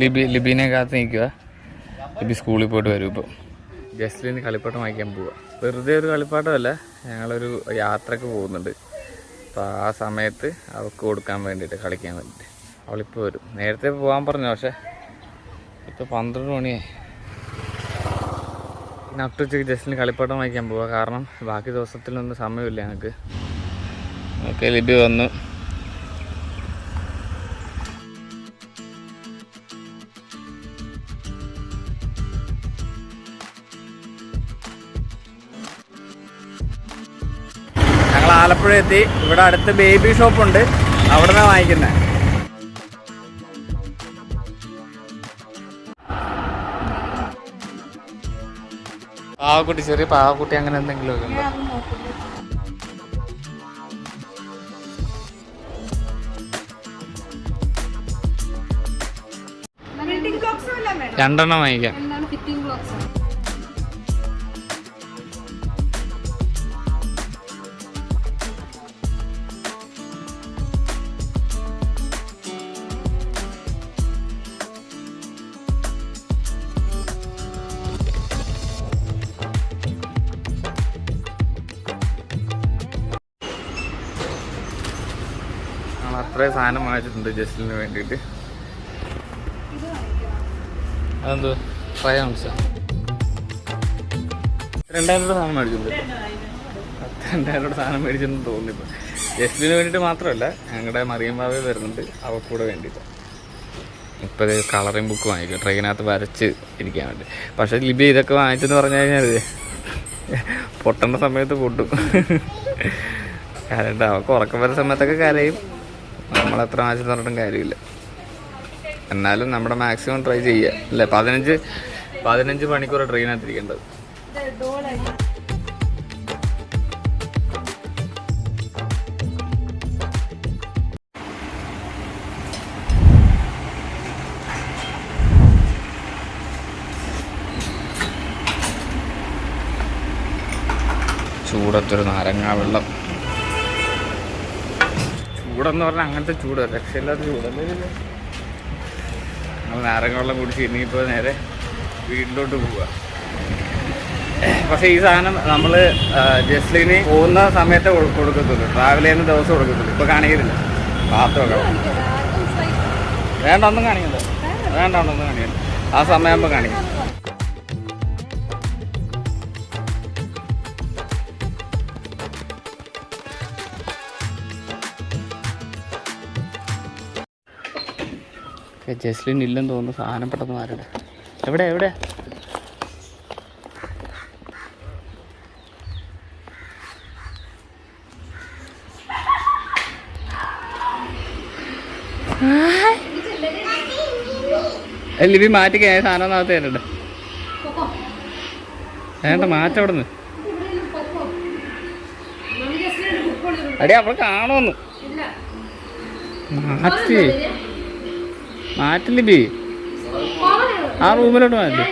ലിബി ലിബിനെ കാത്ത് നിൽക്കുക ലിബി സ്കൂളിൽ പോയിട്ട് വരും ഇപ്പോൾ ജസ്ലിന് കളിപ്പാട്ടം വാങ്ങിക്കാൻ പോവുക വെറുതെ ഒരു കളിപ്പാട്ടമല്ല ഞങ്ങളൊരു യാത്രയ്ക്ക് പോകുന്നുണ്ട്. അപ്പോൾ ആ സമയത്ത് അവൾക്ക് കൊടുക്കാൻ വേണ്ടിയിട്ട് കളിക്കാൻ വേണ്ടിയിട്ട്. അവളിപ്പോൾ വരും. നേരത്തെ പോകാൻ പറഞ്ഞു പക്ഷേ ഇപ്പോൾ പന്ത്രണ്ട് മണിയായി. നട്ടുച്ചയ്ക്ക് ജസ്റ്റിന് കളിപ്പാട്ടം വാങ്ങിക്കാൻ പോവുക കാരണം ബാക്കി ദിവസത്തിലൊന്നും സമയമില്ല ഞങ്ങൾക്ക്. ഓക്കെ ലിബി വന്നു. ആലപ്പുഴ എത്തി. ഇവിടെ അടുത്ത് ബേബി ഷോപ്പുണ്ട് അവിടെ നിന്നാണ് വാങ്ങിക്കുന്നത് പാവക്കുട്ടി ചെറിയ പാവക്കുട്ടി അങ്ങനെ എന്തെങ്കിലും ഒക്കെ ഉണ്ടോ? രണ്ടെണ്ണം വാങ്ങിക്കാം. അത്രയും സാധനം വാങ്ങിച്ചിട്ടുണ്ട് ജസ്റ്റിന് വേണ്ടിയിട്ട്. അതെന്തോ? ക്രയോൺസ് രണ്ടായിരം രൂപ സാധനം മേടിച്ചിട്ടുണ്ട്. രണ്ടായിരം രൂപ സാധനം മേടിച്ചെന്ന് തോന്നിപ്പോൾ ജസ്റ്റിന് വേണ്ടിയിട്ട് മാത്രമല്ല ഞങ്ങളുടെ മറിയം ബാബ വരുന്നുണ്ട് അവക്കൂടെ കൂടെ വേണ്ടിയിട്ട്. ഇപ്പോൾ ഇത് കളറിംഗ് ബുക്ക് വാങ്ങിക്കും. ട്രെയിനകത്ത് വരച്ച് ഇരിക്കാൻ വേണ്ടി. പക്ഷേ ലിബി ഇതൊക്കെ വാങ്ങിച്ചെന്ന് പറഞ്ഞു കഴിഞ്ഞാൽ പൊട്ടേണ്ട സമയത്ത് പൊട്ടും. കരണ്ട അവൾക്ക് ഉറക്കം വരുന്ന സമയത്തൊക്കെ കരയും. നമ്മളെത്ര മാച്ച് പറഞ്ഞിട്ടും കാര്യമില്ല. എന്നാലും നമ്മുടെ മാക്സിമം ട്രൈ ചെയ്യുക അല്ലേ? പതിനഞ്ച് പതിനഞ്ച് മണിക്കൂർ ട്രെയിനകത്തിരിക്കേണ്ടത് ചൂടത്തൊരു നാരങ്ങാ വെള്ളം. ചൂടെന്ന് പറഞ്ഞാൽ അങ്ങനത്തെ ചൂട് രക്ഷയില്ലാത്ത ചൂടല്ലേ നമ്മൾ നാരങ്ങ വെള്ളം കുടിച്ച് ഇനിയിപ്പോൾ നേരെ വീട്ടിലോട്ട് പോവുക പക്ഷേ ഈ സാധനം നമ്മൾ ജസ്ലിന് പോകുന്ന സമയത്ത് കൊടുക്കത്തുള്ളൂ. ട്രാവൽ ചെയ്യുന്ന ദിവസം കൊടുക്കത്തുള്ളൂ. ഇപ്പോൾ കാണിക്കുന്നില്ല പാത്രമൊക്കെ വേണ്ട ഒന്നും കാണിക്കണ്ട. വേണ്ട ഒന്നും കാണിക്കണ്ട. ആ സമയമാകുമ്പോൾ കാണിക്കും. ജസ്ലിൻ ഇല്ലെന്ന് തോന്നുന്നു സാധനം പെട്ടെന്ന് മാറട്ടെ എവിടെ എവിടെ? ലിപി മാറ്റിക്ക സാധനം നാളത്തെ തരണ്ട വേണ്ട മാറ്റം അവിടെ നിന്ന് അടി അവൾ കാണുമെന്ന്. മാറ്റി. മാറ്റി ബി. ആ റൂമിലോട്ട് മാറ്റി